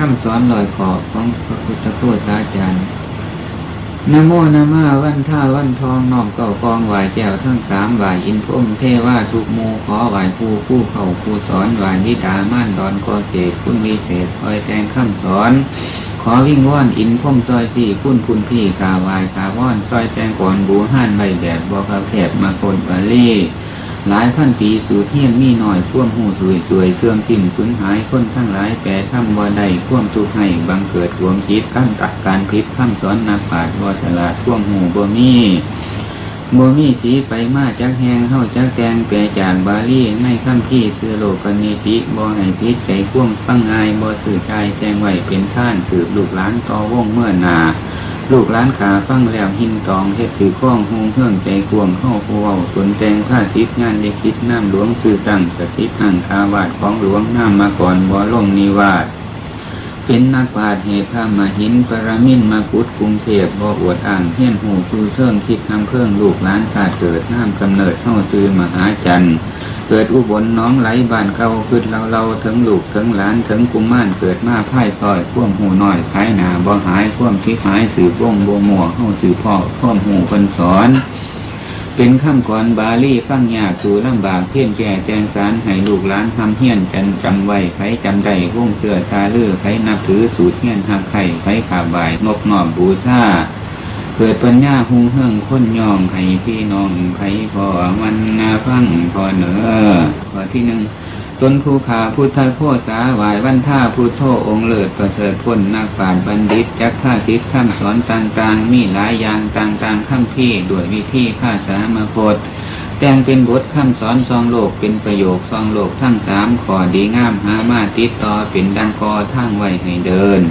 คำสอนลอยขอบของพระพุทธโฆษาจารย์นโมนะมาวันท่าวันทองน้อมเก่ากองไหวแก้วทั้งสามไหวอินพรหมเทว่าทุกมูขอไหวครูผู้เข่าผู้สอนไหวนิดาม่านดอนกอเกตคุณวิเศษคอยแทงคำสอน ขอวิ่งว่อนอินพุ่มซอยสี่คุณคุณพี่กาวายกาว่อนซอยแตงก่อนบูห้านใบแบบบวกาแคบมาคนบาลี หลายพันปีสูตรเฮียนมีหน่อยพ่วมหูสวยสวยเสื่อมสิ้นสูญหายคนทั้งหลายแปรทำว่าใดพ่วมทุกข์ให้บังเกิดรวมคิดกั้นตักการพิษคำสอนนักปราชญ์วฉลาดพ่วมหูบ่มีบ่มีสีไปมาจักแหงเข้าจักแกงแปรจากบาลีในคำที่เสือโลกนิติบ่ให้พิษใจพ่วงฟังงายบ่สื่อใจแจงไหวเป็นท่านสืบลูกหลานต่อวงเมื่อนา ลูกหลานขาฟังแล้วหินตองเฮ็ดถือข้องหงเพื่องใจกวงเข้าผู้เว้าสนแจงผ้าสิทธิ์งานเด็กคิดน้ำหลวงสื่อตั้งสถิตอังคาวาดของหลวงน้ำมาก่อนบ่ลงนิวาสเป็นนักปราชญ์เหตุพามาหินปรามินมากุดกรุงเทพบ่อวดอ่างเฮียนหูชูเชิงคิดทำเครื่องลูกหลานชาติเกิดน้ำกำเนิดเข้าซื้อมหาจันทร์ เกิดอุบลน้องไหลบ้านเก่าขึ้นเราเราถึงลูกถึงหลานถึงกุมารเกิดมาพ่ายซอยพ่วมหูหน้อยขายหนาบ่หายพ่วมคิดหายสืบวงบัวหมัวเข้าสืบพ่อพ่วมหูคนสอน เป็นคำก่อนบาลีฟังยากสู่ลำบากเพี้ยนแก่แจงสารให้ลูกหลานทำเฮี้ยนจันจำไว้ไผจำได้วงเสือซาเลือไผนับถือสูตรเฮี้ยนหักไข่ไผขาบายนบนอบบูชา เกิดปัญญาหุงเฮิงค้นยองไข่พี่น้องไข่พอมันนาฟังพอเหนือข้อที่หนึ่งต้นภูขาพุทธโคสาหวายวันท่าพุทโธองค์เลิศประเสริฐพ้นนักปราชญ์บัณฑิตจักข้าศิษย์ข้ามสอนต่างๆ มีหลายอย่างต่างๆข้ามพี่ด้วยวิธีข้าสามาโคตแต่งเป็นบทข้ามสอนซองโลกเป็นประโยคซองโลกทั้งสามขอดีงามหามาติดต่อเป็นดังกอทั้งไว้ให้เดิน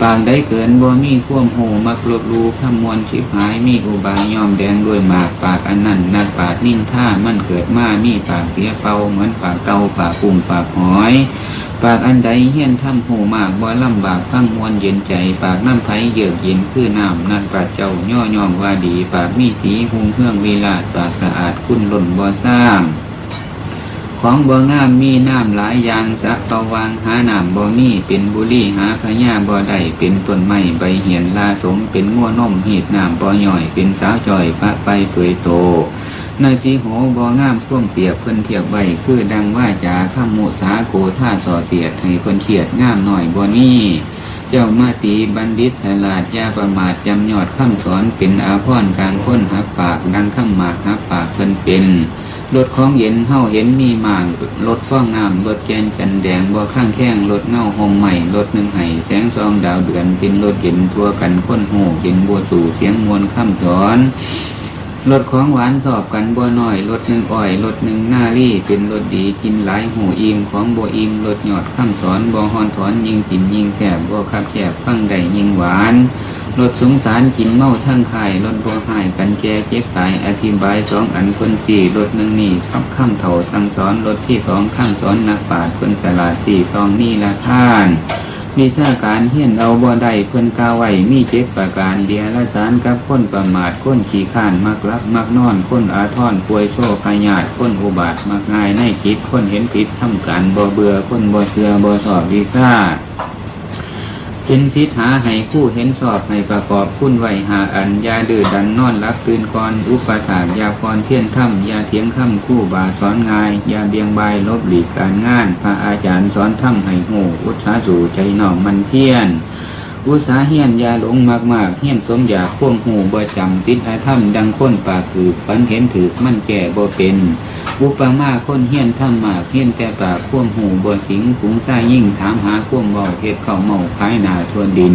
ปางได้เกินบ่มีข่วมหูมักลบลูขมวลชิบหายมีอุบายยอมแดงด้วยหมากปากอันนั้นนักปากนิ่งท่ามันเกิดมามีปากเสียเป่าเหมือนปากเกาปากปุ่มปากหอย ปากอันใดเฮี้ยนทำหูมากบ่ลำบากฟังมวลเย็นใจ ปากน้ำไผ่เยือกเย็นคือน้ำนักปาชญ์เจ้าย่อยองว่าดี ปากมีสีหุงเครื่องวิลาปากสะอาดคุณหล่นบ่สร้าง ของบ่งามมีน้ำหลายอย่างสะตะวางหาน้ำบ่มีเป็นบุรีหาพญาบ่ได้เป็นต้นไม้ใบเหียนลาสมเป็นง่วนมหีดน้ำบ่ย่อยเป็นสาวจ่อยพระไปเผยโตในสีโหบ่งามท่วมเปียบเพิ่นเทียบไว้คือดังว่าจาข้ามมุสาโกท่าส่อเสียดให้เพิ่นเขียดงามหน่อยบ่นี่ เจ้ามาตีบัณฑิตฉลาดยาประมาทจำยอดคำสอนเป็นอาพรกลางค้นหับปากดังข้ามหมากหับปากเพิ่นเป็น รถของเย็นเฮาเห็นมีหมางรถฟ้องน้ำรถแกนจันแดงบ่ข้างแข้งรถเน่าหอมใหม่รถหนึ่งไห้แสงซองดาวเดือนเป็นรถเย็นทั่วกันค้นหูเย็นบัวสู่เสียงมวลคำสอนรถของหวานสอบกันบัวน้อยรถหนึ่งอ้อยรถหนึ่งหน้ารี่เป็นรถดีกินหลายหูอิ่มของบัวอิ่มรถหยอดคำสอนบัวฮอนถอนยิงปิ่นยิงแคบบัวคับแคบฟังได้ยิงหวาน รถสงสารกินเมาทั้งไข่รถบัวหายกันแก่เจ็บตายอธิบายสองอันคนสี่รถหนึ่งนี่ทับข้ามเถ่าสั่งสอนรถที่สองข้ามสอนนักปราชญ์คนสลาดสี่ซองนี่ละท่านมีชาการเฮียนเอาบ่ได้เพิ่นกาไว้มีเจ็บประการเดียละสารกับคนประมาทคนขี้ข้านมักรับมักนอนคนอาทรป่วยโชคขยาดคนอุบาทมักง่ายในจิตคนเห็นผิดทำการบ่เบื่อคนบ่เสือบ่สอบวิซ่า เป็นสิทธาให้ผู้เห็นสอบให้ประกอบคุณไหวหาอันยาดื้อดันนอนรับตื่นก่อนอุปถากยาพรเพี้ยนถ้ำยาเถียงค่ำคู่บาสอนงายยาเบียงใบลบหลีกการงานพระอาจารย์สอนถ้ำให้หูอุตสาสู่ใจหน่อมมันเพี้ยนอุตสาเฮียนยาหลงมากมากๆเฮียนสมอยากพ่วงหูบ่จำสิทธาถ้ำดังค้นปากคือปันเห็นถือมันแก่บ่เป็น อุปมาคนเฮียนถ้ำมากเฮียนแต่ปากข่วมหูบวสิงขุงซ่ายิ่งถามหาข่วมเบาเห็ดเข่าเมาคล้ายนาทวนดิน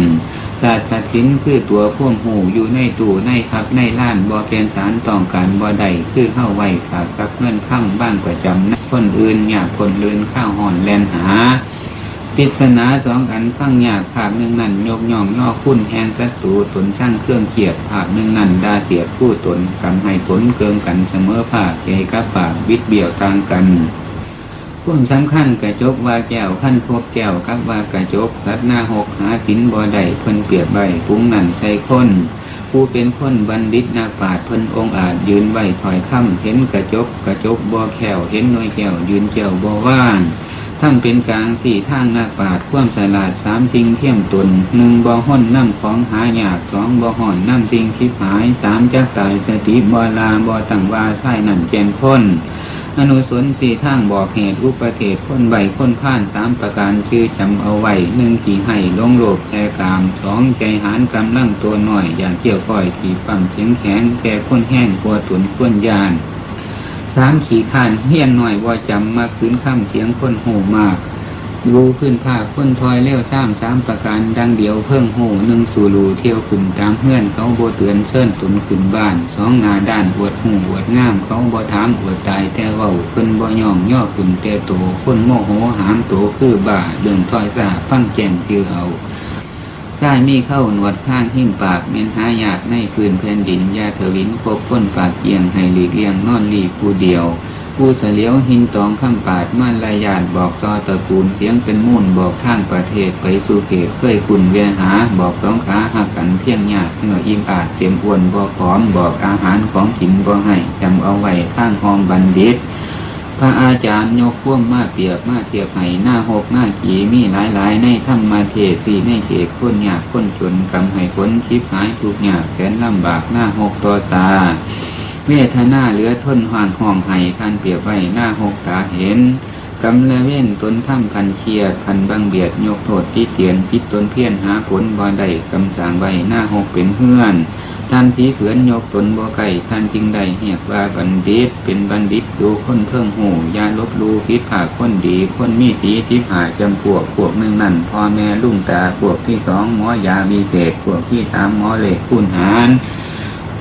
ศาสตร์สินคือตัวข่วมหูอยู่ในตู้ในพับในล้านบ่เป็นสารต้องการบ่ใดคือเข้าไว้ฝากซักเงินข้ามบ้างประจำนะคนอื่นอยากคนลื่นข้าวห่อนแลนหา ปิศนาสองอันฟังยากภาคหนึ่งนั่นยกย่องย่อคุณแหนศัตรูตนช่างเครื่องเกียดภาคหนึ่งนั่นดาเสียผู้ตนกำให้ผลเกิมกันเสมอภาคเกกับปากบิดเบี่ยวต่างกันพ่วงสำคัญกระจกว่าแก้วขั้นพบแก้วกับว่ากระจกรัดหน้าหกหากินบ่ได้เพิ่นเปียบใบฟุ้งนั่นใส่คนผู้เป็นคนบัณฑิตนักปาชญ์เพิ่นองอาจยืนไว้ถอยค่ำเห็นกระจกกระจกบ่อแขวเห็นหน่วยแก้วยืนเจียวบ่อว่าง ทั้งเป็นกลางสี่ทางนาปาดความสลาดสามสิ่งเทียมตนหนึ่งบ่ห่อนน้ำของหายากสองบ่ห่อนน้ำสิ่งชิบหายสามจักตายสติบ่ลาบ่ตั้งวาไส้นั่นแกนพ้นอนุสนสี่ทางบอกเหตุอุปเทศพ้นใบพ้นผ่านสามประการชื่อจำเอาไว้หนึ่งขี่ให้ลงโลกแก่กามสองใจหานกำลังตัวหน่อย อย่าเกี่ยวก้อยขี่ปั๊มเสียงแขนแก่พ้นแห้งกลัวตุนพ้นยาน สามขี่ขานเฮียนหน่อยว่าจำมาคืนข้ามเสียงคนโหมากรู้ขึ้นผ้าพ้นทอยเลี้ยวซ้ำสามประการดังเดียวเพิ่งโหหนึ่งสู่รูเที่ยวขึ้นตามเพื่อนเขาโบเตือนเส้นตุนขึ้นบ้านสองนาด้านอวดหูอวดงามเขาบ่ถามอวดตายแต่เว้าขึ้นบ่ย่องย่อขึ้นแต่โตคนโมโหหามโตคือบ่าเรื่องถอยสาฟังแจงคือเอา ใช่มีเข้าหนวดข้างหิ้มปากเม้นหายากในพื้นแผ่นดินยาเถวินพบพ้นปากเกียงให้หลีกเลี่ยงนอนรีผู้เดียวผู้เฉลียวหินตองข้ามปาดม่านลายาดบอกซอตระกูลเสียงเป็นมุ่นบอกข้างประเทศไปสู่เขตเคยคุณเวียหา บอกสองขาหักกันเพียงหยากเหงื่ออิ่มอาจเต็มอ้วนบ่ผอมบอกอาหารของกินบ่ให้จำเอาไว้ข้างหองบัณฑิต พระอาจารย์ยกพ่วมมาเปียบมาเทียบให้หน้าหกหน้าขีมีหลายหลายในธรรมาเทศสีในเขตคนยากคนจนกำให้ผลคิดหายทุกยากแสนลำบากหน้าหกตัวตาเวทนาเหลือทนห่างห้องไห้ท่านเปียบไว้หน้าหกตาเห็นกำละเว้นตนถ้ำคันเคียดคันบังเบียดยกโทษที่เตียนพิดตนเพี้ยนหาผลบ่ได้กำสางไว้หน้าหกเป็นเพื่อน ท่านที่เผือนยกตนบ่ไก่ท่านจึงได้เหียกว่าบัณฑิต เป็นบัณฑิตดูคนเพิ่งหูยาลบลูพิษขาคนดีคนมีสีทิพหาจำพวกพวกหนึ่งนั่นพ่อแม่ลุงตาพวกที่สองหมอยามีเศษพวกที่สามหมอเหล็กคุณหาร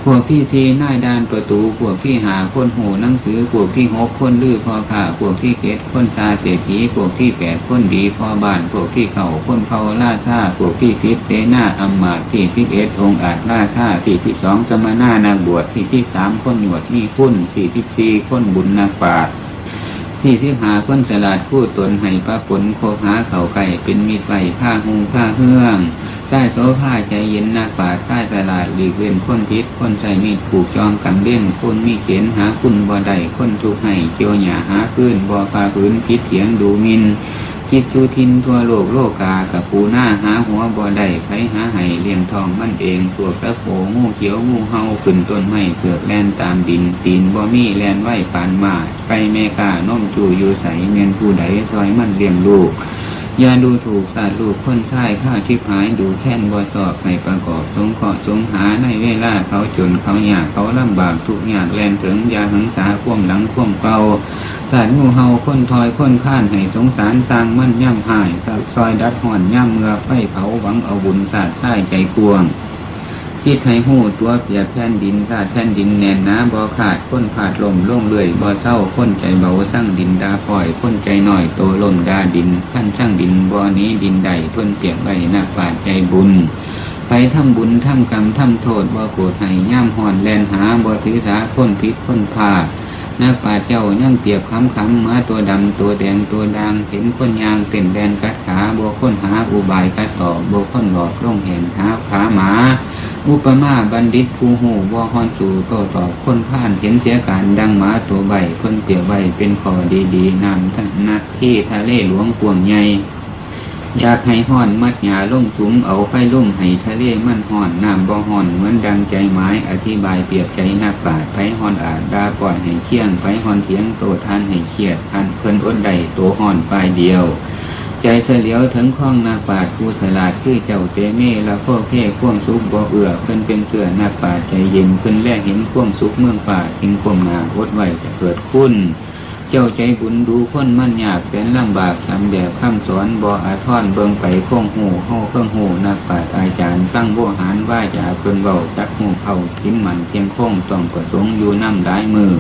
พวกที่สี่นาดานประตู พวกที่หาคนหูหนังสือ พวกที่หกคนลือพอข่าพวกที่เจ็ดคนซาเศรษฐีพวกที่แปดคนดีพอบ้าน พวกที่เข่าคนเผาล่าซาพวกที่สิบเตนาอัมมาตย์ที่สิบเอ็ดองอาจล่าซาที่สิบสองสมณานาบวชที่สิบสามคนหนวดมีคุณสี่สิบสี่คนบุญนาป่าดสี่ที่หาคนสลัดคู่ตนให้พระผลโคหาเข่าไก่เป็นมิตรไหวผ้าหุงผ้าเฮือง ใต้โซผ้าใจเย็นนักปราใต้สลาดหลีกเว้นคนพิษคนใส่มีดผูกจองกันเล่นคนมีเขียนหาคุณบ่ได้คนทุกให้เกี่ยวหยาหาพื้นบ่ฟ้าพื้นพิษเถียงดูมินคิดสุทินทั่วโลกโลกากับปูหน้าหาหัวบ่ได้ไผหาไห้เลี้ยงทองมันเองตัวกระโผงูเขียวงูเฮาขึ้นต้นไม้เผือกแลนตามดินตีนบ่มีแลนไหวปานมาไปแม่กาน้มจูอยู่ใสเมียนผู้ใดซอยมันเลี้ยงลูก อย่าดูถูกสาดลูกคนใช้ข้าชิบหายดูแค่นบอสอบให้ประกอบสงเคราะห์สงหาในเวลาเขาจนเขาอยากเขาลำบากทุกอยากแลนถึงยาหังสาข่วมหลังข่วมเก่าสาดงูเฮาคนทอยคนข้านให้สงสารสร้างมั่นย่ำหายกับซอยดัดห่อนย่ำเมื่อไฟเผาหวังเอาบุญศาสตร์ใต้ใจกวง คิดให้หูตัวเปียกแผ่นดินสาดแผ่นดินแน่นนาบ่ขาดค้นผาดลมล่งเลื่อยบ่เศร้าค้นใจเบาสร้างดินดาปล่อยค้นใจหน่อยโตล่นดาดินขั้นสร้างดินบ่อนี้ดินใดทนเปียกใบหนักปาดใจบุญไปทำบุญทำกรรมทำโทษบ่โกรธให้ย่ำห่อนแลนหาบ่ถือสาค้นพิษค้นพาดนักป่าชญ์เจ้ายังเปียบคำคำหมาตัวดำตัวแดงตัวดางเห็นคนยางเต้นแดนกัดขาโบคนหาอุบายกัดต่อโบคนหลอกล่องแห่งหาขาหมา อุปมาบัณฑิตผู้หูบ่ฮอนสู่โตตอบคนผ่านเห็นเสียการดังหมาตัวใบคนเปรียบใบเป็นขอดีๆนำท่านักที่ทะเลหลวงกวงใหญ่อยากให้ห้อนมัดหยาล่มสุมเอาไฟลุ่มให้ทะเลมันห้อนน้ำบ่ห้อนเหมือนดังใจไม้อธิบายเปรียบใจนักปราชญ์ไฟห้อนอาจดาปล่อยให้เคี่ยงไฟห้อนเถียงโตทานให้เชียดทันเพิ่นอดใดโตห้อนปลายเดียว ใจเสลียวถึงข้องนักปาชญ์ผู้ฉลาดคือเจ้าเตเมละพวกเพ่ข่วมสุขบ่เอือเพิ่นเป็นเสือนักปาชญ์ใจเย็นเพิ่นแลเห็นข่วมสุขเมืองป่าเห็นข่วมนาอดไว้จะเกิดคุณเจ้าใจบุญดูคนมันยากแสนลำบากทำแบบคำสอนบ่อาท่อนเบิงไปคงหูเฮาเครื่องหูนักปราชญ์อาจารย์ตั้งโบหารว่าจาเพิ่นเว้าจักหูเฮาทิ้มมันเทียงคงต้องประสงค์อยู่น้ำได้มือ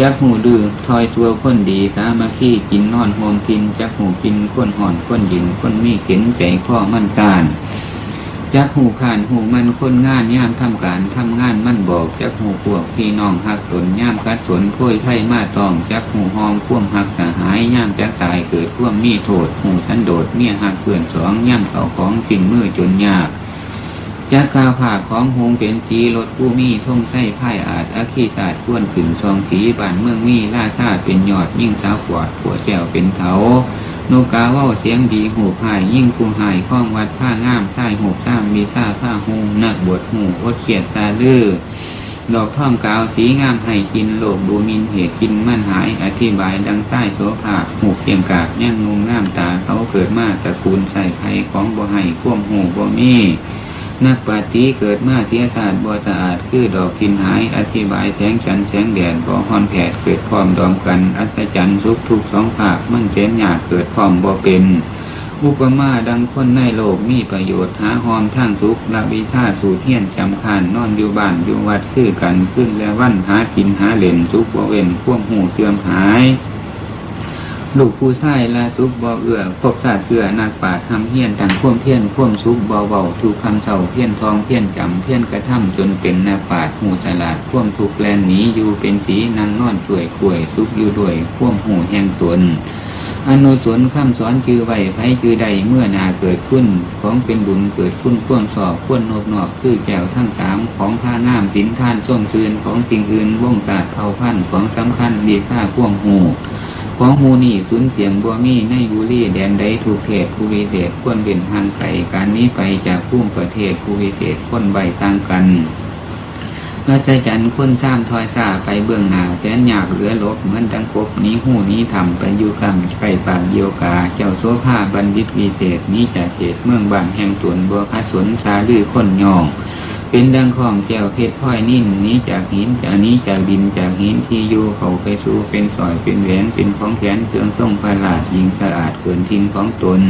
จักหูดื้อทอยตัวคนดีสามัคคีกินนอนโฮมกิน จักหูกินคนห่อนคนยินคนมีเข็นใจข้อมั่นสานจักหูขานหูมันคนงานย่ามทำการทำงานมั่นบอกจักหูพวกพี่น้องหักตนย่ามกัดสนโคุยไพ่มาตองจักหูหอมพ่วมหักสหายย่ามจักตายเกิดพ่วมมีโทษหูสันโดษเมียหักเพื่อนสองย่ามเขาของสิ่งมือจนยาก จักกาผ่าของหงเป็นสีรถผู้มีท่งไส้พ่ายอาจอาคีศาสตร์ก้วนขึ้นซองสีบ้านเมืองมีล่าซาดเป็นยอดยิ่งสาวกวดผัวแจวเป็นเขานกกาว่าเสียงดีหูหาย ยิ่งผู้หายข้องวัดผ้างามใต้หูซ้ำมีซ่าผ้าหูนักบวชหูวดเขียดซาลือดอกท่องกาวสีงามให้กินโลกดูมินเหตุกินมั่นหาย อธิบายดังไส้โสภาหูเพียงกาดแย่งงงงามตาเขาเกิดมาตระกูลใส่ไข่ของบ่ให้ควมหูบ่มี นักปาฏิเกิดมาเสียศาสตร์บ่สะอาดคือดอกทินหาย อธิบายแสงจันแสงแดดบ่ฮอนแผดเกิดพร้อมดอมกัน อัศจรรย์สุขทุกสองภาคมั่นเจนหยาเกิดพร้อมบ่เป็นอุปมาดังคนในโลกมีประโยชน์หาหอมทั้งทุกละวิชาสูตรเฮียนจำคานนอนอยู่บ้านอยู่วัดคือกันขึ้นและวันหากินหาเหล่นทุกบ่เว้นพ่วงหูเสื่อมหาย ลูกผู้ชายละสุขบ่เอื้อพบศาสเสือนักปราทำเฮี้ยนกันพ่วมเพี้ยนพ่วมสุขบ่เบาถูกคำเศร้าเพี้ยนทองเพี้ยนจำเพี้ยนกระทำจนเป็นนักปราหูฉลาดพ่วมทุกแลนหนีอยู่เป็นสีนางนอนช่วยข่วยสุขอยู่ด้วยพ่วมหูแห่งตนอนุสนคำสอนคือไว้ไผคือใดเมื่อนาเกิดขึ้น ของเป็นบุญเกิดขึ้นพ่วงสอบพ่วงโนบนอบคือแก้วทั้งสามของผ้าน้ำสินท่านส้มซืนของสิ่งอื่นว่งศาสตร์เผ่าพันของสำคัญดีซ่าพ่วงหู ของหูนี่สุนเสียงบัวมีในบุรีแดนใดถูกเทศภูวิเศษควรเป็นทางไกลการนี้ไปจากพุ่มประเทศภูวิเศษคนใบต่างกันราชจันทร์คนซ้ำทอยซาไปเบื้องหน้าแสนอยากเหลือลบเหมือนดังกบนี้หูนี้ทำไปอยู่กำไปปากเยียวกา เจ้าโซภาบัณฑิตวิเศษนี้จากเหตุเมืองบางแห่งตวนบัวคาสนสาลือคนยอง เป็นดังของแก้วเพชรพ้อยนิ่นนี้จากหินจากนี้จากดินจากหินที่อยู่เขาไปสู่เป็นสอยเป็นแหวนเป็นของแขนเครื่องทรงประหลาดยิงสะอาดเกินทิ้งของตน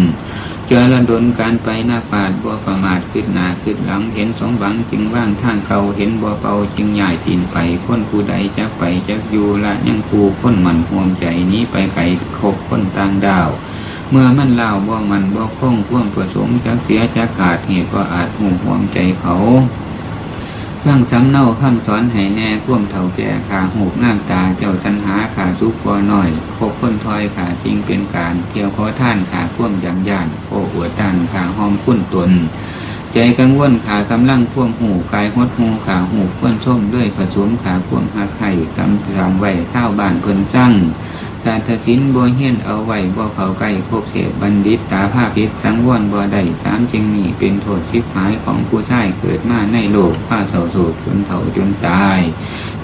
เจอระดนการไปหน้าปาดบัวประมาทขึ้นหนาขึ้นหลังเห็นสองบังจึงว่างทางเก่าเห็นบัวเป่าจึงใหญ่ตีนไปคนผู้ใดจะไปจักอยู่ละยังคูคนหมันห่วงใจนี้ไปไกลคบคนต่างดาวเมื่อมันเล่าบ่มันบ่คงพ่วงประสงค์จักเสียจักขาดเหตุก็อาจห่วงห่วงใจเขา ฟังสำเนาคำสอนให้แน่ข่วมเท่าแก่ขาหูกน้ำตาเจ้าตันหาขาสุกบ่หน่อยคบคนทอยขาสิ่งเป็นการเที่ยวขอท่านขาข่วมยำย่านโอ้อวดตันขาหอมคุ้นตน ใจกังวลขากำลังพ่วงหูกายหดหูขาหูเพื่อนส้มด้วยผสมขาพ่วงหักไข่กำลังไหวเท้าบานเพิ่นสั่ง สาธศินบัวเฮียนเอาไว้บ่เขาใกล้พบเสพบัณฑิตตาผ้าพิษสังวรบ่ได้สามจิงนี้เป็นโทษชิบหายของผู้ชายเกิดมาในโลกผ้าเสาสูดจนเฒ่าจนตาย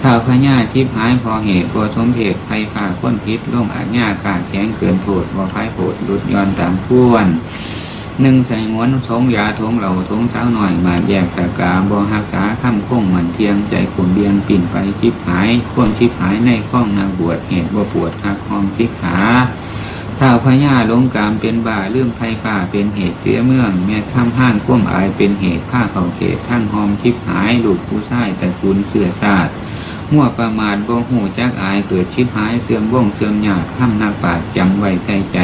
ถ้าพญาชิบหายพอเหตุพอสมเหตุไฟฝ่าค้นพิษลงอาญากาแข็งเกินโทษบ่ไฟโผดลุดย้อนตามพ้วน หนึ่งใส่งวนทงยาทงเหล่าทงเช้าหน่อยมาแยกตะกาบ่หักษาข้ามคงเหมือนเทียงใจขุนเบียงปิ่นไปชิบหายควมชิบหายในข้องนางบวชเหตุบ่ปวดหักหอมชิบหาถ้าพญาลงกามเป็นบ่าเรื่องไฟฟ้าเป็นเหตุเสียเมือง แม่ข้ามห้างก้มอายเป็นเหตุผ้าเขาเขตทั้งหอมชิบหายลูกผู้ชายตระกูลเสือศาสตร์มั่วประมาทบ่หูจักอายเกิดชิบหายเสื่อมว่องเสื่อมหยาดข้ามนักปราจำไว้ใจใจ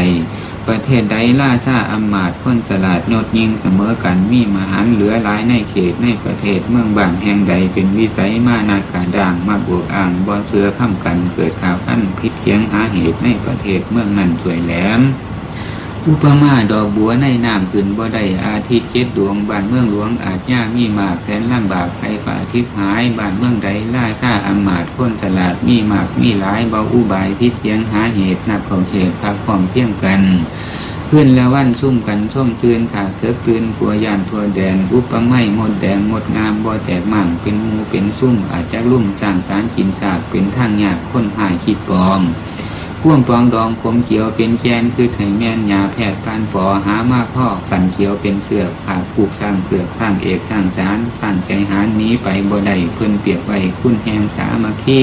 ประเทศใดล่าชาอำมาตย์พ้นสลาดยดยิงเสมอกันมีมหันเหลือหลายในเขตในประเทศเมืองบางแห่งใดเป็นวิสัยมานาการด่างมาบวกอ่างบ่เสือข้ามกันเกิดข่าวอันพิษเทียงหาเหตุในประเทศเมืองนั้นสวยแหลม อุปมาดอกบัวในน้ำขึ้นบ่ได้อาทิตย์เจ็ดดวงบ้านเมืองหลวงอาจยามีมากแสนลำบากไฟฝ่าชิบหายบ้านเมืองใดล่าค่าอำมาตย์คนตลาดมีมากมีหลายเบาอุบายพิษเทียงหาเหตุนักของเขตพักความเพียงกันขึ้นแล้ววันซุ่มกันส้มตื่นขาเถิดตื่นปัวยานทัวแดน อุปไม่หมดแดงหมดงามบ่แจกมั่งเป็นหมูเป็นซุ่มอาจจะลุ่มสร้างสารกินสากเป็นทางยากคนหายคิดปลอม พ่วงปองดองผมเขียวเป็นแกนคือไถแม่นยาแพทย์การปอหามาพ่อฝันเขียวเป็นเสือกขาดผูกสร้างเกือกสร้างเอกสร้างสารตั้งใจหาหนี้ไปบ่ได้เพิ่นเปียบไว้คุณแหงสามาคี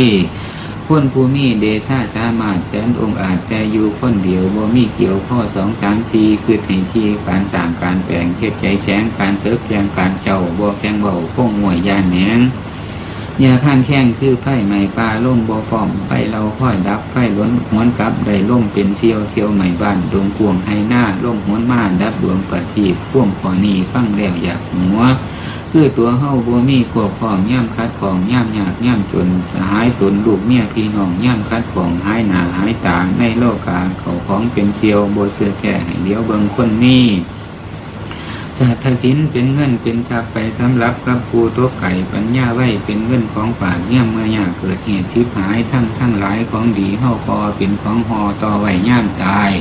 คนภูมิเดชาสามารถแสนองอาจแต่อยู่คนเดียวบ่มีเกี่ยวข้อสองสามสี่คือให้ที่การสางการแปลงเทศใจแฉงการเสริมแยงการเจ้าบ่แฝงเบาพงมวยยานแหนง ยาข้านแข้งคือไฟไหม้ปลาล่มบ่ฟอมไฟเราค่อยดับไฟล้นหวนกลับได้ล่มเป็นเที่ยวเที่ยวใหม่บ้านดวงพวงให้หน้าล่มหวนมาดับดวงประทีปพ่วงขอนีฟังแล้วอยากหัวคือตัวเฮาบัวมีขวบของย่ำคัดของย่ำยากย่ำจนหายตนลูกเมียพี่น้องย่ำคัดของหายหนาหายตาในโลกาเขาของเป็นเที่ยวโบเสือแก่เลี้ยวเบิงคนนี้ ศาสตศิลเป็นเงินเป็นทรัพย์ไปสำหรับพระภูตัวไก่ปัญญาไว้เป็นเงินของฝากเงี้ยเมื่อยากเกิดเหตุชิบหายทั้งทั้งหลายของดีเฮาคอเป็นของหอต่อไว้ย่ามตาย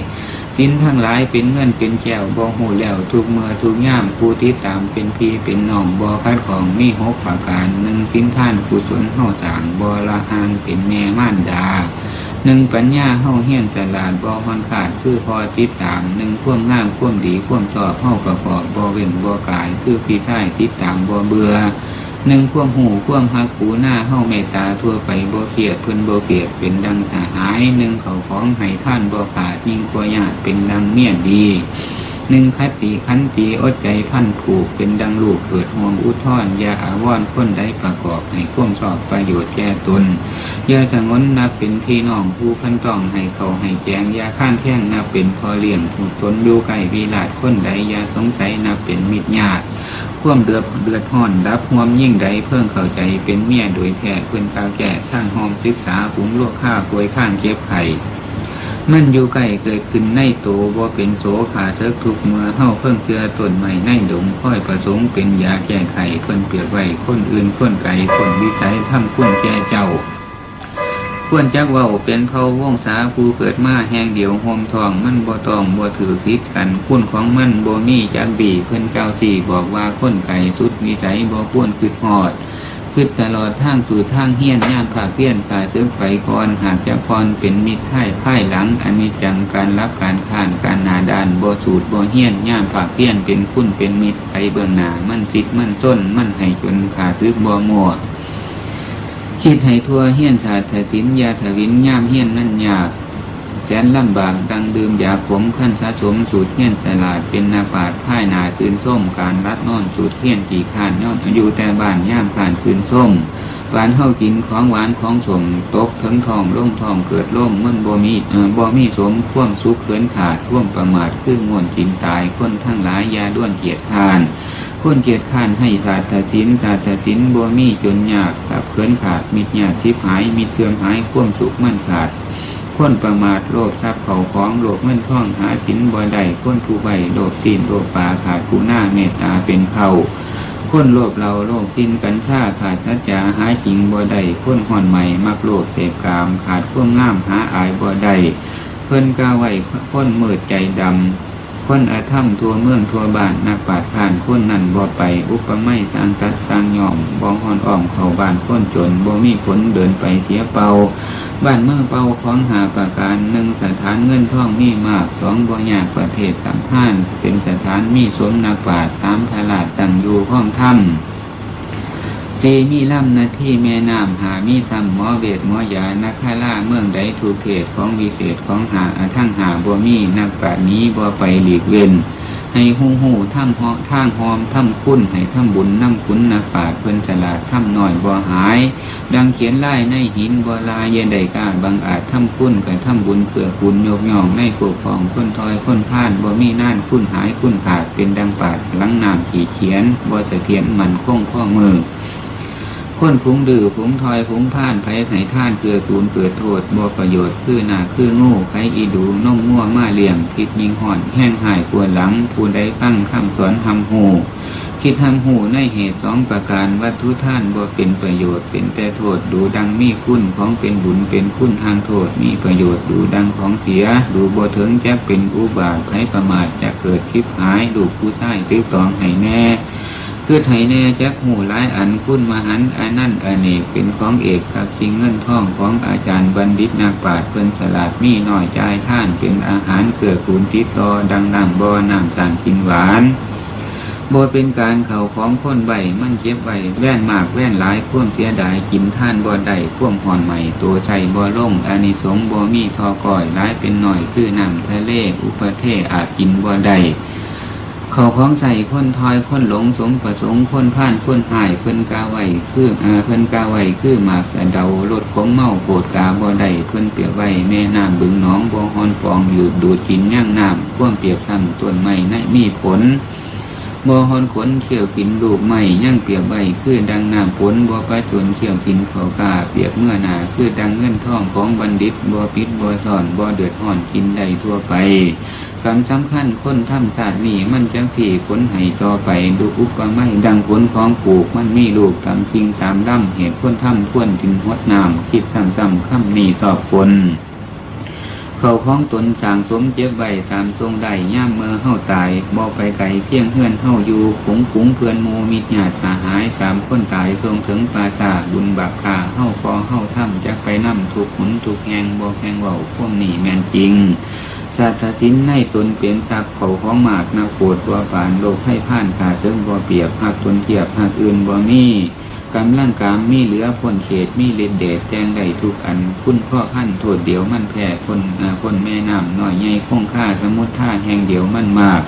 ทสินทั้งหลายเป็นเงินเป็นแก้วบ่หูแล้วทุกเมื่อทุกย่ามผู้ที่ตามเป็นพี่เป็นน้องบ่คัดของมีหกประการหนึ่งสินท่านกุศลเฮาสางบ่ละหางเป็นแม่ม่านดา หนึ่งปัญญาเข้าเฮียนสลาดบ่ฮอนขาดคือพอติดตามหนึ่งควมงามควมดีควมชอบเฮาประกอบบ่เว้นบ่กาย คือพี่ชายติดตามบ่เบื่อหนึ่งควมหูควมฮักปูหน้าเข้าเมตตาทั่วไปบ่เกียดเพื่นบ่เกียดเป็นดังสหายหนึ่งเขาของให้ท่านบ่ขาดยิ่งกว่าญาติเป็นดังเมียดี หนึ่งคติขันตีอดใจพันผูกเป็นดังลูกเกิดห่วงอุทธรยาอาวรคนใดประกอบให้ควมชอบประโยชน์แก่ตนยาสงนนับเป็นพี่น้องผู้พันต้องให้เขาให้แจงยาข้านแท่งนับเป็นพอเลี้ยงถูกตนอยู่ไก่วีลาดคนใดยาสงสัยนับเป็นมิตรญาติควมเดือดเดือดห้อนรับห่วมยิ่งใดเพิ่งเข้าใจเป็นเมียโดยแท้เพื่อนกาแก่ทั้งหอมศึกษาผุงลวกข้าป่วยข้างเก็บไข่ มันอยู่ใกล้เกิดขึ้นในโตว่าเป็นโสขาเสกทุกเมื่อเฮาเพิ่งเจือต้นใหม่ในดงค่อยประสงค์เป็นยาแก้ไขเพิ่นเปียบไว้คนอื่นคนไกลคนวิสัยทำคุณแก่เจ้าควรจักว่าเป็นเขาวงศาผู้เกิดมาแห่งเดียวโฮมทองมันบ่ตองบ่ถือคิดกันคุณของมันบ่มีจักดีเพิ่นเก้าสี่บอกว่าคนไก่สุดวิสัยบ่ควรคิดหอด คิดตลอดทางสู่ทางเฮียนย่านผากเสี้ยนกาเสื้อไฟก่อนหากจะพรเป็นมิตรท่ายพ่หลังอันมีจังการรับการข้านการนาดานบ่สูตรบ่เฮียนย่านผากเสี้ยนเป็นคุณเป็นมิตรไปเบื้องหน้ามันจิตมันส้นมันให้จนขาดซึกบ่มัวคิดให้ทั่วเฮียนศาสตร์ศิลยาถวินย่ามเฮียนนั่นยาก สนลำบากดังดื่มยาขมขั้นสะสมสูตรเฮียนสลาดเป็นนาปาดพ่ายนาซืนส้มการรัดนอนสูตรเฮียนกี่ขานยอดอยู่แต่บ้านย่ามขานซืนส้มหวานเฮากินของหวานของสมตกถึงทองล่งทองเกิดล่มมันบ่มีเออบ่มีสมข่วมสุขเขินขาดท่วมประมาทขึ้นง่วนกินตายคนทั้งหลายยาด้วนเกียรติทานคนเกียรติข้านให้ศาสตร์ศิลศาสตร์ศิลบัวมีจนยากสับเขินขาดมิดยากทิพหายมิดเสื่อมหายควมสุขมั่นขาด คนประมาทโลภทรัพย์เขาของโลภเงินท่องหาสินบ่ได้คนผู้ใบโลภสิ้นโลภปาขาดผู้หน้าเมตตาเป็นเขาคนโลภเราโลภสิ้นกันซ่าขาดสัจจาหาจริงบ่ได้คนห่อนใหม่มักโลภเสพกามขาดความงามหาอายบ่ได้เพิ่นกาไหว้คนมืดใจดำคนอาธรรมทัวเมืองทัวบ้านนักปราชญ์ผ่านคนนั่นบ่ไป อุปไม่สร้างตัดสร้างย่อมบองหอนอ่อมเขาบ้านคนจนบ่มีผลเดินไปเสียเปล่า บ้านเมืองเป่าของหาประการหนึ่งสถานเงินท่องมีมากสองบ่ยากประเทศสัมพันเป็นสถานมีสมนักปราสามทลาดตั้งอยู่ห้องถ้ำสีมีล่ำนาที่แม่น้ำหามีซ้ำหมอเวทหมอยานักฆ่าล่าเมืองใดถูกเขตของวิเศษของหาทั้งหาบัวมีนักปรานี้บัวไปหลีกเว้น ให้หูหูถ้ำหอท่างหอมถ้ำคุ้นให้ถ้ำบุญน้ำคุ้นนาป่าเพิ่นฉลาดถ้ำหน่อยบัวหาย ดังเขียนไล่ในหินบัวลายเย็นใดกาบางอาจถ้ำคุ้นกับถ้ำบุญเผื่อคุณโยกย่องในปกครองค้นทอยค้นพานบัวมีน่านคุ้นหายคุ้นขาดเป็นดังป่าดหลังน้ำขีเขียนบัวเสถียรมันคงข้อมือ คนผงดื้อผงทอยผงพ่านไผไถท่านเกลือตูนเกิดโทษบ่ประโยชน์คือหนาคืองูไผอีดูน้องงัวมาเลี้ยงคิดยิงห่อนแห้งหายกวนหลังผู้ใดฟังคำสอนทำหูคิดทำหูในเหตุสองประการวัตถุท่านบ่เป็นประโยชน์เป็นแต่โทษดูดังมีคุณของเป็นบุญเป็นคุณทางโทษมีประโยชน์ดูดังของเสีย ดูบ่ถึงจะเป็นอุบาทไผประมาทจะเกิดทิพหายดูผู้ใช้ตึกตองให้แน่ คือไทยแน่แจักหูหลายอันคุณมหันอันนั่นอเนกเป็นของเอกกับสิ่งเงินท่องของอาจารย์บัณฑิตนักปราชญ์เพิ่นฉลาดมีหน่อยใจท่านเป็นอาหารเกลือกูลติดต่อดังน้ำบ่อน้ำสารกินหวานบ่เป็นการเข่าของคนใบมันเจ็บใบแว่นมากแว่นหลายพ่วมเสียดายกินท่านบ่ได้พ่วมหอนใหม่ตัวใส่บ่ลงอานิสงบ่มีทอก่อยหลายเป็นหน่อยคือน้ำทะเลอุปเทศอาจกินบ่ได้ เขาของใส่คนทอยคนหลงสมประสงค์คนพ่านคนหายเพิ่นกาไว้คืออาเพิ่นกาไว้คือหมากสะเดารถของเมาโกรธกาบ่ได้เพิ่นเปียบไว้แม่น้ำบึงหนองบ่ฮอนฟองอยู่ดูดกินย่างน้ำพ่วงเปียบซ้ำต้นไม้ในมีผลบ่ฮอนขนเขี่ยวกินลูกไม้ย่างเปียบไว้คือดังน้ำผลบ่ปลาจนเขี่ยวกินเขากาเปียบเมื่อหนาคือดังเงินทองของบัณฑิตบ่ปิดบ่ซ่อนบ่เดือดห่อนกินได้ทั่วไป กำสำคัญคนทำศาสตร์นี่มันจังสี่ผลให้ต่อไปดูอุปมาดังผลของปลูกมันมีลูกตามจริงตามร่ำเหตุคนทำทวนถึงหดน้ำคิดซ้ำๆคำนี่สอบคนเขาของตนสางสมเจ็บไว้ตามทรงได้ย่ามเมื่อเฮาตายบ่ไปไกลเพียงเฮือนเฮาอยู่ผงผงเพื่อนมูมิตรญาติสหายตามคนตายทรงถึงปราสาบุญบาปขาเฮาพอเฮาถ้ำจักไปนํถูกหุนถูกแหงบ่แหงเว้าพวกนี้แม่นจริง สตสินในตนเปลี่ยนทรัพย์เขาของหมากนาโกดบัวปานโลกให้ผ่านขาเสริมบ่เปียบหักตนเทียบหักอื่นบ่มีกำลังกามมีเหลือพ้นเขตมีเลนเดชแจ้งได้ทุกอันคุณพ่อขั้นโทษเดียวมันแพ้คนอาคนแม่น้ำน้อยใหญ่คงค่าสมุทท่าแห่งเดียวมันมาก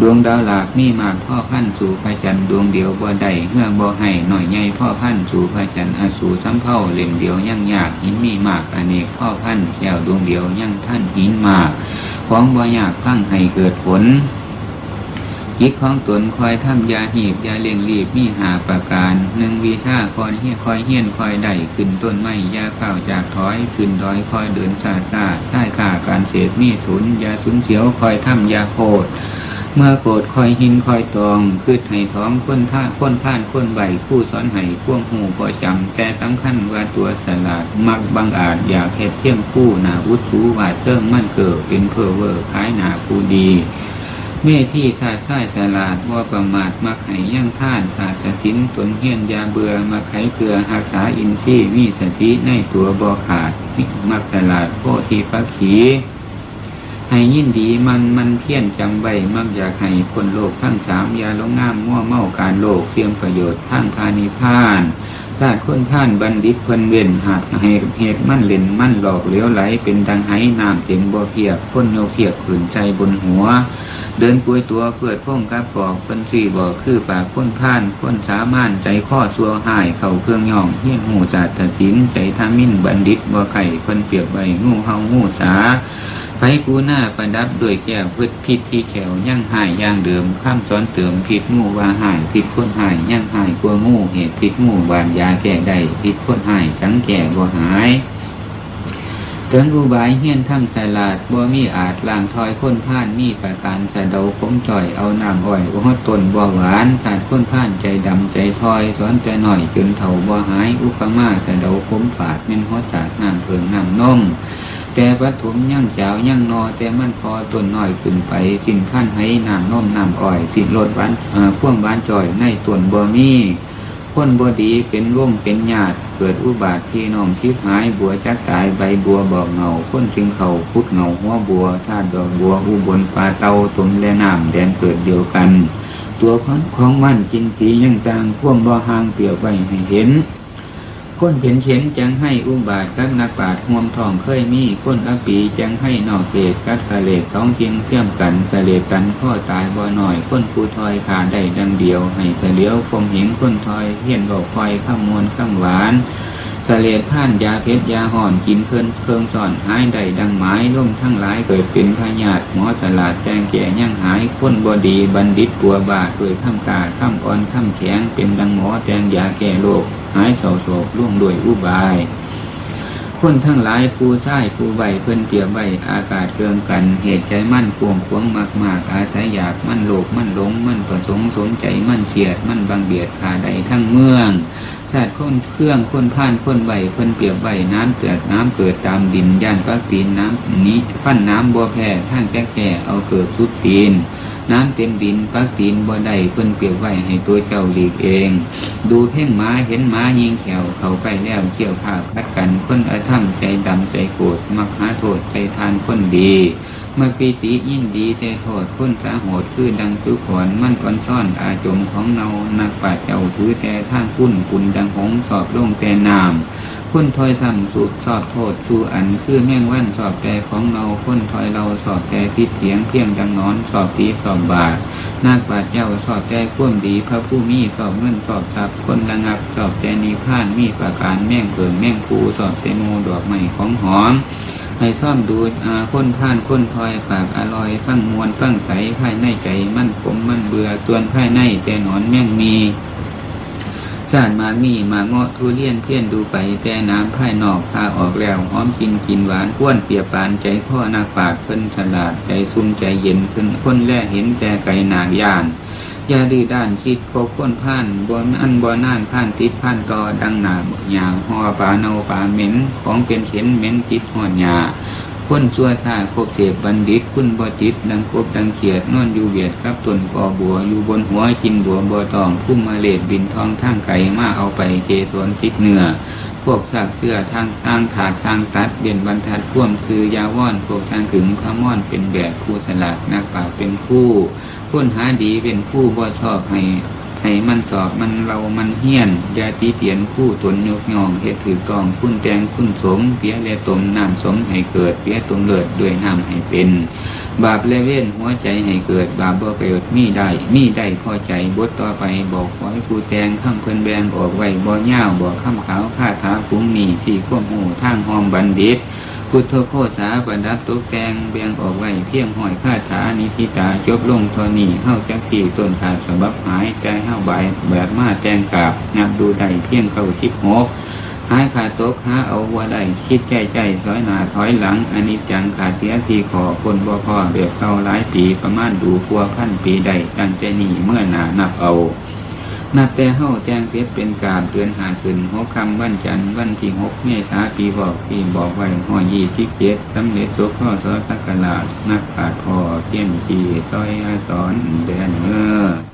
ดวงดาวหลากมีมากพ่อพันสู่พระจันทร์ดวงเดียวบ่ได้เฮือบ่ให้หน่อยใหญ่พ่อพันสู่พระจันทร์อสูรสำเภาเล่มเดียวยังยากหินมีมากอเนกพ่อพันแก้วดวงเดียวยังท่านหินมาก ของบ่ยากฟังให้เกิดผลจิตของตนคอยทำยาหีบยาเลียงรีบมีหาประการหนึ่งวีชาคอยเฮียคอยเฮียนคอยได้ขึ้นต้นไม้ยาเฝ้าจากถอยขึ้นดอยคอยเดินซาซาใช้ข่าการเสพมีถุนยาสุนเสียวคอยทำยาโคด เมื่อโกรธคอยหินคอยตองคืดให้ท้องค้นท่าค้นผ่านค้นใบผู้สอนให้พ่วงหูพอจำแต่สำคัญว่าตัวสลาดมักบังอาจอยากเห็ดเที่ยมผู้นาอุดสูวาเซิ่งมั่นเกิดเป็นเพอเวอร์คล้ายนาผู้ดีเม่ที่ชาติชายสลาดว่าประมาทมักให้ย่างท่านศาสตร์ศิลตนเฮียนยาเบือมาไขเกลือหักษาอินทรีย์มีสติในตัวบอขาดมักสลาดโพธิปักขี ให้ยินดีมันมันเพี้ยนจำไว้มักอยากให้คนโลกทั้งสามยาลงงามมั่วเมาการโลกเพียงประโยชน์ทั้งพานิพานชาติคนท่านบัณฑิตเพิ่นเว้นหากเหตุเหตุมั่นเล่นมั่นหลอกเหลวไหล เป็นดังไหน้ำเต็มบ่อเพียบคนโยเพียบขืนใจบนหัว เดินกุยตัวเพื่อพ่งกับกอกเพิ่นสี่บ่อคือปากคนท่านคนสามานใจข้อสัวหายเข่าเครื่องย่องเฮี้ยนหูศาสตร์ศิลใจทามินบัณฑิตบ่อไข่เพิ่นเปียบไว้งูเฮางูสา ไฟกูหน้าประดับด้วยแก้วพืชพิษที่แขวยั่งหายย่างเดิมข้ามซ้อนเติมผิดงูว่าหายผิดคนหายยั่งหายกลัวงูเหตุผิดงูบานยาแก้ได้ผิดคนหายสังแก่บ่หายเติงอุบายเฮี้ยนถ้ำฉลาดบ่มีอาจล่างทอยค้นผ่านมีประการสะเดาคมจ่อยเอาน้ำอ้อยโอ้โหตนบ่หวานขาดค้นผ่านใจดำใจทอยสอนใจหน่อยจนเถ่าบ่หายอุปมาสะเดาคมฝาดเม่นหัวจากน้ำเพิงน้ำนม แต่ปฐมยั่งเจ้ายั่งนอ แต่มันพอต้นน้อยขึ้นไป สิ้นขั้นให้น้ำนมน้ำอ้อย สิ้นลดหวานอ่าพ่วงหวานจ่อยในต้นบ่มีคนบ่ดีเป็นร่มเป็นญาติ เกิดอุบาทพี่น้องที่หายบัวจักตายใบบัวบอกเงาคนจึงเขาพุดเงาหัวบัวธาตุดอกบัวอุบลปลาเตาตมและน้ำแดนเกิดเดียวกัน ตัวของของมันจินสียังจางพ่วงบ่ห่างเปียบไว้ให้เห็น คนเห็นเข็นจังให้อุบาทกับนักปราชญ์ห่วมทองเคยมีคนอปีจังให้นอกเกตกัดกะเลสต้องจริงเทียมกันเสเลกันข้อตายบ่หน่อยคนผู้ทอยขาได้ดังเดียว ให้เสลียวคมหิงคนทอยเพี้ยนบอกคอยข้ามมวลข้ามหวานเสเลผ่านยาเพชรยาห่อนกินเคินเคิงสอนหายได้ดังไม้ล่มทั้งหลายเกิดเป็นพญาตหมอตลาดแจงแก่ยั่งหายคนบดีบัณฑิตปัวบาทด้วยข้ามกาข้ามอ่อนข้ามแข็งเป็นดังหมอแจงยาแก่โรค หายโศกโศกล่วงด้วยอุบาย คนทั้งหลายผู้ใช้ผู้ใบเพิ่นเปียบใบอากาศเกิงกัน เหตุใจมั่นพวงพวงมากมากอาศัยอยากมั่นโลกมั่นหลง มั่นประสงค์สมใจมั่นเฉียด มั่นบังเบียดขาใดทั้งเมืองศาตร์คนเครื่องคนผ่านคนใบเพิ่นเปียบใบน้ำเกิดน้ำเกิดตามดินย่านปักตีนน้ำนี้ฟันน้ำบัวแพร่ท่านแก่แก่เอาเกิดสุดตีน น้ำเต็มดินปักตีนบ่ได้เพิ่นเปรียบไว้ให้ตัวเจ้าหลีกเอง ดูเพ่งม้าเห็นม้ายิงแขวเขาไปแล้วเกี่ยวข้าวคัดกันคนอธรรมใจดำใจโกรธมักหาโทษใจทานคนดีเมื่อปีติยินดีแต่โทษคนสาโหดคือดังสุขวนมั่นอ่อนซ่อนอาจมของเนานักป่าเจ้าถือแต่ท่านคุ้นคุณดังหงส์สอบลงแต่นาม คนถอยซ้ำสูบสอบโทษสูอันคือแม่งแวันสอบแต่ของเราคนถอยเราสอบแต่พิษเถียงเพียงดังนอนสอบตีสอบบาทนาคบาดเจ้าสอบแต่ข่วมดีพระผู้มีสอบเงินสอบทรัพย์คนระงับสอบแต่นิพานมีประการแม่งเกิงแม่งคูสอบแต่โมดอกไม้ของหอมให้ซ่อมดูอาค้นผ่านค้นทอยปากอร่อยฟังมวลฟังใสภายในใจมั่นคมมั่นเบื่อตวนภายในแต่หนอนแม่งมี สานมามีมาเงาะทุเรียนเพี้ยนดูไปแต่น้ำภายนอกพาออกแล้วหอมกินกินหวานก้วนเปียปานใจพ่อนาปากเพิ่นฉลาดใจซุ่มใจเย็นเพิ่นคนแลเห็นแต่ไก่นางย่านยาดีด้านคิดโคก้นผ่านบนอันบนน่านผ่านติดผ่านต่อดังหนาบกยาวหอปลาเนาปลาเหม็นของเป็นเข็นเหม็นจิตหอดยา คนชั่วชาคบเสพบัณฑิตคุณบ่จิต ดังกบดังเขียดนอนอยู่เวียดครับตนกอบัว อยู่บนหัวกินบัวบัวตองพุ่มมาเลดบินทองทางไก่มาเอาไปเจสวนติดเหนือพวกซากเสื้อทางสร้างถาดสร้างตัดเบียนบรรทัดพ่วมคือยาว่อนพวกทางขึงพระม่อนเป็นแบบคู่สลัดนักปราเป็นคู่ค้นหาดีเป็นคู่บ่ชอบให้ ให้มันสอบมันเรามันเฮี้ยนยาตีเตียนคู่ตนยกยองเฮ็ดถือกองคุณแตงคุณสมเปียและตมน้ำสมให้เกิดเปียตมเลิศด้วยน้ำให้เป็น บาปและเว้นหัวใจให้เกิด บาปบ่เกิดมีได้มีได้พอใจบทต่อไปบอกขอให้ผู้แตงข้ามเพิ่นแบงออกไว้บ่ย่าวบ่ข้ามขาวคาถาฟุ้งหนีสี่ข้อมูทางห้องบัณฑิต พุทธโคสาบรรดับตุแกงเบียงออกไว้เพียงห้อยคาถานิธิตาจบลงทอนี้เฮาจักตีต้นขาดสบับหายใจเฮาใบาแบบมาแจงกาบนับดูได้เพียงเข้าทิพหกหายขาดตกหาเอาวัวได้คิดใจใจสอยหนาถอยหลังอันิจจังขาดเสียทีขอคนบ่พอเบียบเข้าหลายปีประมาณดูพัวพันปีใดตั้งใจนีเมื่อหนานับเอา นับแต่เฮ้าแจ้งเพชรเป็นการเตือนหาขึ้นหกคำวันจันทร์วันที่หกเมษาปีบอกปีบอกไว้ห้อยี่สิบเจ็ดสำเร็จตัวข้อสอสักกลาดนักปาดพอเที่ยงปีซอยอาสอนแดนเมื่อ